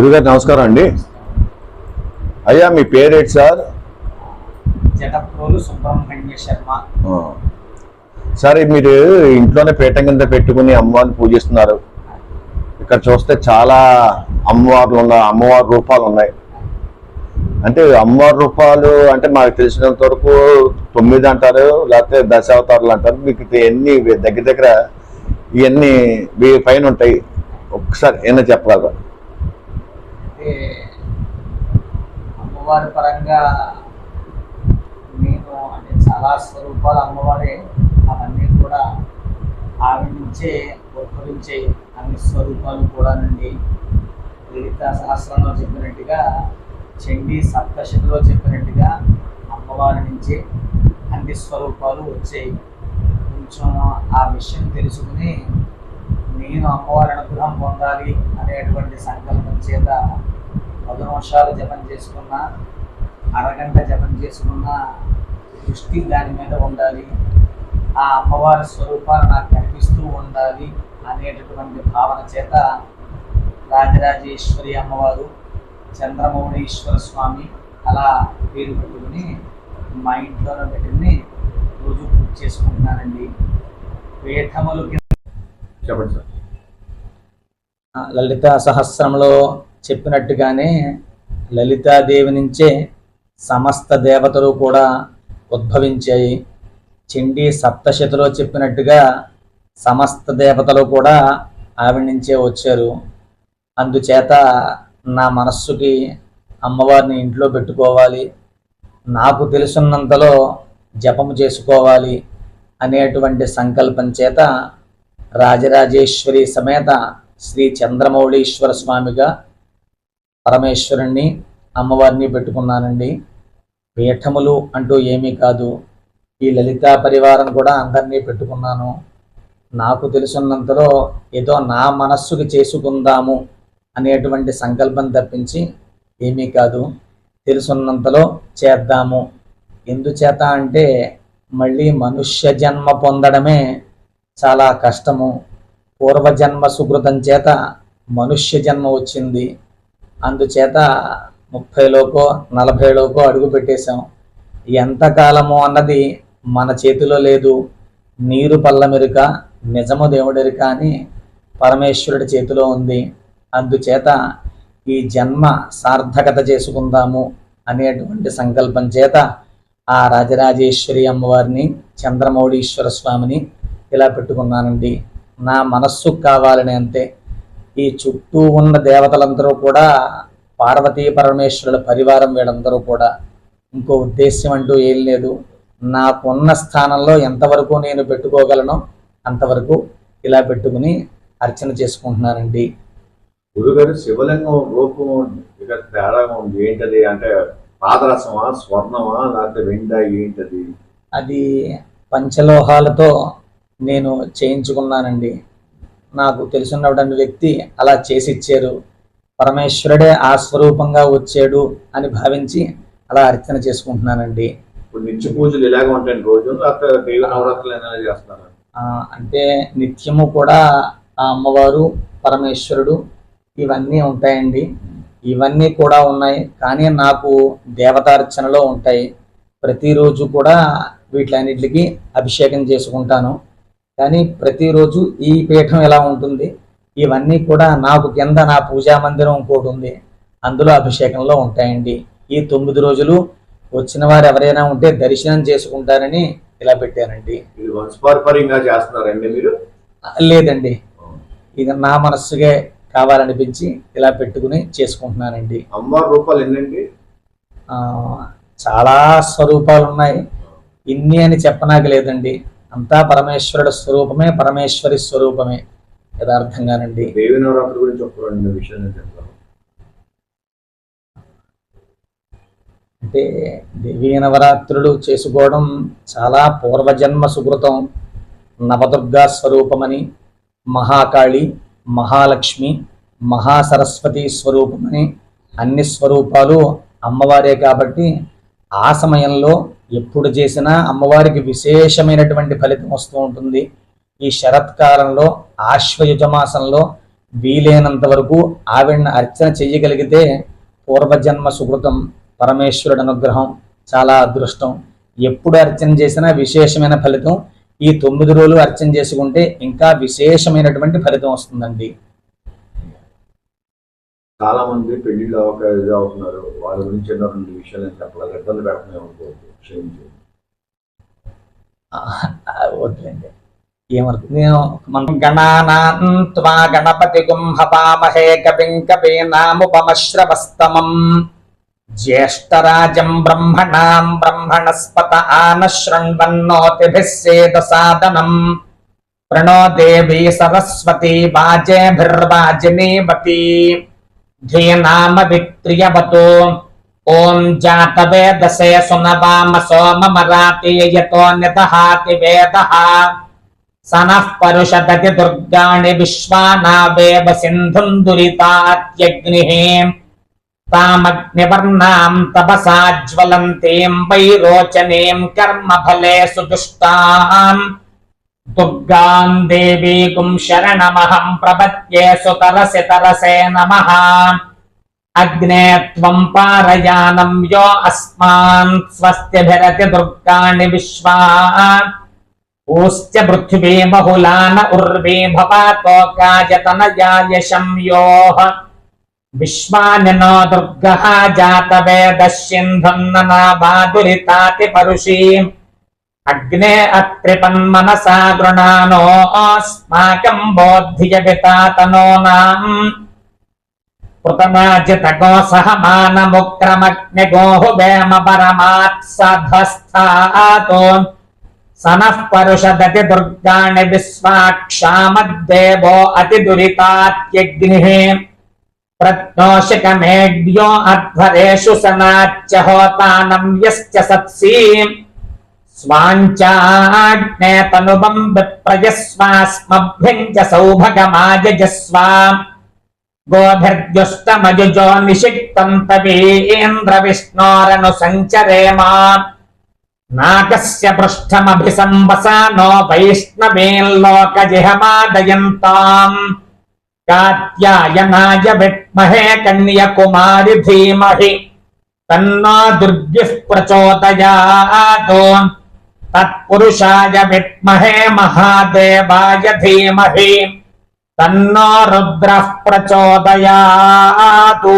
గురుగారు నమస్కారం అండి. అయ్యా మీ పేరేంటి సార్? జటప్రోలు సుబ్రహ్మణ్య శర్మ. ఆ. సరే మీరు ఇంట్లోనే పీఠం కింద పెట్టుకుని అమ్మవారిని పూజిస్తున్నారు. ఇక్కడ చూస్తే చాలా అమ్మవార్లు ఉన్నాయి అమ్మవారి రూపాలు ఉన్నాయి. అంటే అమ్మవారి రూపాలు అంటే మాకు తెలిసినంత వరకు తొమ్మిది అంటారు లేకపోతే దశావతారాలు అంటారు. మీకు ఎన్ని దగ్గర దగ్గర ఇవన్నీ పైన ఉంటాయి. ఒకసారి ఏమైనా చెప్పగలరా అంటే అమ్మవారి నేను అంటే చాలా స్వరూపాలు అమ్మవారే అవన్నీ కూడా ఆవిడ నుంచే ఉద్భవించే అన్ని స్వరూపాలు కూడా నుండి లలిత సహస్రంలో చెప్పినట్టుగా చండీ సప్తశతిలో చెప్పినట్టుగా అమ్మవారి నుంచి అన్ని స్వరూపాలు వచ్చాయి. కొంచెం ఆ విషయం తెలుసుకుని నేను అమ్మవారి అనుగ్రహం పొందాలి అనేటువంటి సంకల్పం చేత పది నిమిషాలు జపం చేసుకున్నా అరగంట జపం చేసుకున్న దృష్టి దాని మీద ఉండాలి. ఆ అమ్మవారి స్వరూపాలు నాకు కనిపిస్తూ ఉండాలి అనేటటువంటి భావన చేత రాజరాజేశ్వరి అమ్మవారు చంద్రమౌళీశ్వర స్వామి అలా పేరు పెట్టుకుని మా ఇంట్లోనే పెట్టుకుని రోజు పూజ చేసుకుంటున్నానండి పీఠములు చెప్పండి సార్. ఆ, లలిత సహస్రంలో చెప్పినట్టుగానే లలితాదేవి నుంచే సమస్త దేవతలు కూడా ఉద్భవించాయి. చండీ సప్తశతిలో చెప్పినట్టుగా సమస్త దేవతలు కూడా ఆవిడ నుంచే వచ్చారు. అందుచేత నా మనస్సుకి అమ్మవారిని ఇంట్లో పెట్టుకోవాలి. నాకు తెలుసున్నంతలో జపము చేసుకోవాలి అనేటువంటి సంకల్పం చేత రాజరాజేశ్వరి సమేత శ్రీ చంద్రమౌళీశ్వర స్వామిగా పరమేశ్వరుణ్ణి అమ్మవారిని పెట్టుకున్నానండి. పీఠములు అంటూ ఏమీ కాదు. ఈ లలితా పరివారం కూడా అందరినీ పెట్టుకున్నాను. నాకు తెలుసున్నంతలో ఏదో నా మనస్సుకి చేసుకుందాము అనేటువంటి సంకల్పం తప్పించి ఏమీ కాదు. తెలుసున్నంతలో చేద్దాము. ఎందుచేత అంటే మళ్ళీ మనుష్య జన్మ పొందడమే చాలా కష్టము. పూర్వజన్మ సుకృతం చేత మనుష్య జన్మ వచ్చింది. అందుచేత ముప్పైలోకో నలభైలోకో అడుగు పెట్టేశాం. ఎంతకాలము అన్నది మన చేతిలో లేదు. నీరు పల్లమెరుక నిజము దేవుడెరుక అని పరమేశ్వరుడి చేతిలో ఉంది. అందుచేత ఈ జన్మ సార్థకత చేసుకుందాము అనేటువంటి సంకల్పం చేత ఆ రాజరాజేశ్వరి అమ్మవారిని చంద్రమౌళీశ్వర స్వామిని ఇలా పెట్టుకున్నానండి. నా మనస్సు కావాలని అంతే ఈ చుట్టూ ఉన్న దేవతలందరూ కూడా పార్వతీ పరమేశ్వరుల పరివారం వీళ్ళందరూ కూడా ఇంకో ఉద్దేశ్యం అంటూ ఏం లేదు. నాకున్న స్థానంలో ఎంతవరకు నేను పెట్టుకోగలను అంతవరకు ఇలా పెట్టుకుని అర్చన చేసుకుంటున్నానండి. గురుగారు శివలింగం రూపం తేడాగా ఉంది. ఏంటది అంటే పాదరసమా స్వర్ణమా లేకపోతే వెండ ఏంటది? అది పంచలోహాలతో నేను చేయించుకున్నానండి. నాకు తెలిసినటువంటి వ్యక్తి అలా చేసి ఇచ్చారు పరమేశ్వరుడే ఆ స్వరూపంగా వచ్చాడు అని భావించి అలా అర్చన చేసుకుంటున్నానండి. ఇప్పుడు నిత్య పూజలు ఇలాగే ఉంటాయండి? రోజు దేవి నవరాత్రులు ఆ, అంటే నిత్యము కూడా ఆ అమ్మవారు పరమేశ్వరుడు ఇవన్నీ ఉంటాయండి. ఇవన్నీ కూడా ఉన్నాయి. కానీ నాకు దేవతార్చనలో ఉంటాయి. ప్రతిరోజు కూడా వీటిలన్నిటికి అభిషేకం చేసుకుంటాను. కానీ ప్రతిరోజు ఈ పీఠం ఎలా ఉంటుంది? ఇవన్నీ కూడా నాకు కింద నా పూజా మందిరం ఇంకోటి ఉంది. అందులో అభిషేకంలో ఉంటాయండి. ఈ తొమ్మిది రోజులు వచ్చిన వారు ఎవరైనా ఉంటే దర్శనం చేసుకుంటారని ఇలా పెట్టానండి చేస్తున్నారండి మీరు? లేదండి. ఇది నా మనస్సుగే కావాలనిపించి ఇలా పెట్టుకుని చేసుకుంటున్నానండి. అమ్మవారి రూపాలు ఎన్నండి? చాలా స్వరూపాలు ఉన్నాయి. ఇన్ని అని చెప్పనాక లేదండి. అంతా పరమేశ్వరుడు స్వరూపమే పరమేశ్వరి స్వరూపమే. యథార్థంగానండి. దేవి నవరాత్రి గురించి ఒక రెండు విషయాలు నేను చెప్తాను. అంటే దేవీ నవరాత్రులు చేసుకోవడం చాలా పూర్వజన్మ సుకృతం. నవదుర్గా స్వరూపమని మహాకాళి మహాలక్ష్మి మహాసరస్వతి స్వరూపమని అన్ని స్వరూపాలు అమ్మవారే కాబట్టి ఆ సమయంలో ఎప్పుడు చేసినా అమ్మవారికి విశేషమైనటువంటి ఫలితం వస్తూ ఉంటుంది. ఈ శరత్కాలంలో ఆశ్వయుజ మాసంలో వీలైనంత వరకు ఆవిడని అర్చన చెయ్యగలిగితే పూర్వజన్మ సుకృతం పరమేశ్వరుడు అనుగ్రహం చాలా అదృష్టం. ఎప్పుడు అర్చన చేసినా విశేషమైన ఫలితం ఈ తొమ్మిది రోజులు అర్చన చేసుకుంటే ఇంకా విశేషమైనటువంటి ఫలితం వస్తుందండి. చాలా మంది పెళ్ళిళ్ళు ఇది అవుతున్నారు. వాళ్ళ గురించి ఎన్నో రెండు విషయాలు నేను చెప్పలేదు ఇబ్బంది పెడుతున్నాయి అనుకోవద్దు. క్షమించు ఆ, వద్దులేండి. ఏమవుతుంది మనం గణానాన్త్వా గణపతి గుంహపామహే కపిం కపీనాముపమశ్రవస్తమం జ్యేష్టరాజం బ్రహ్మణాం బ్రహ్మణస్పత ఆన సాదనం ప్రణో దేవీ సరస్వతి వాజేభిర్వాజినీవతి. ధీనామ ఓం జాతవేదసే సునవామ సోమమరాతీయతో నిదహాతి వేదః. सनः दुर्गा दुर्गाणि विश्वानावेव सिन्धुम् दुरितात्यग्निः तामग्निवर्णाम् तपसा ज्वलन्तीम् वैरोचनीम् कर्मफले सुदुष्टाम् दुर्गाम् देवीकुम् शरणमहम् प्रपद्ये सुतरसि तरसे नमः अग्ने त्वम् पारयानम् यो अस्मान् स्वस्तिभिरति दुर्गाणि विश्वा ऊश्च पृथ्वी बहुलान उर्वीभपातोकाजतनयायशंयोः विश्वानिनो दुर्गः जातवेदश्यन्धम् नाभादुरिताति परुषीम् अग्ने अत्रिपन्मनसा गृणानो अस्माकम् नाम्। సనః పరుషదతి దుర్గాణి విశ్వాక్షామద్దేవో అతి దురితాత్యగ్ని ప్రత్నోషికమేడ్యో అధ్వరేషు సనాచ్చ హోతానం యశ్చ సత్సీ స్వాంచాగ్నే తనుబం విప్రయస్వాస్మభ్యం చ సౌభగమాజస్వా గోభిర్జుష్టమజుజో నిషిక్తం తవీంద్ర విష్ణోరను సంచరేమా నాకస్య పృష్ఠమభిసంవసానో వైష్ణవేల్లోకజిహమాదయంతాం కాత్యాయనాయ విద్మహే కన్యకుమారి ధీమహి తన్నో దుర్గిః ప్రచోదయాత్ తత్పురుషాయ విద్మహే మహాదేవాయ ధీమహి తన్నో రుద్రః ప్రచోదయాతు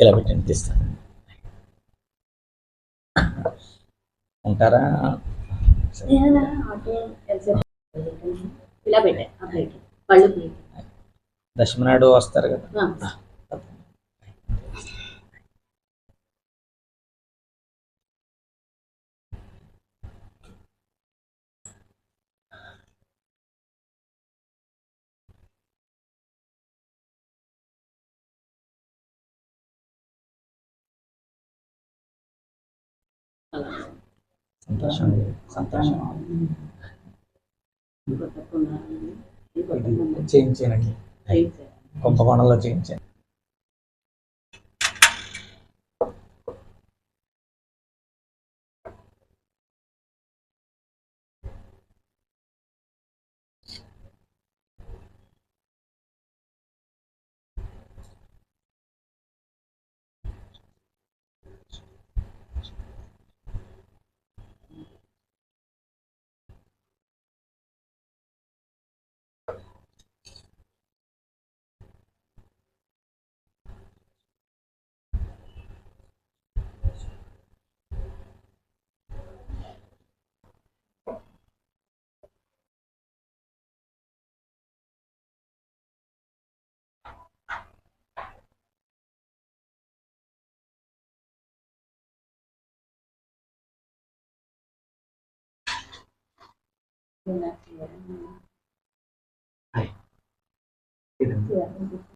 ఇలా పెట్టండి తీస్తాను. ఉంటారా? ఏదైనా ఆటో ఎంతసేపు ఇలా పెట్టా ఆ ప్లేట్ పళ్ళు ప్లేట్ దశమి నాడు వస్తారు కదా ఆ. అలా. సంతోషం సంతోషం? చేయించానండి చేయించా. కుంభకోణంలో చేయించాను Gracias.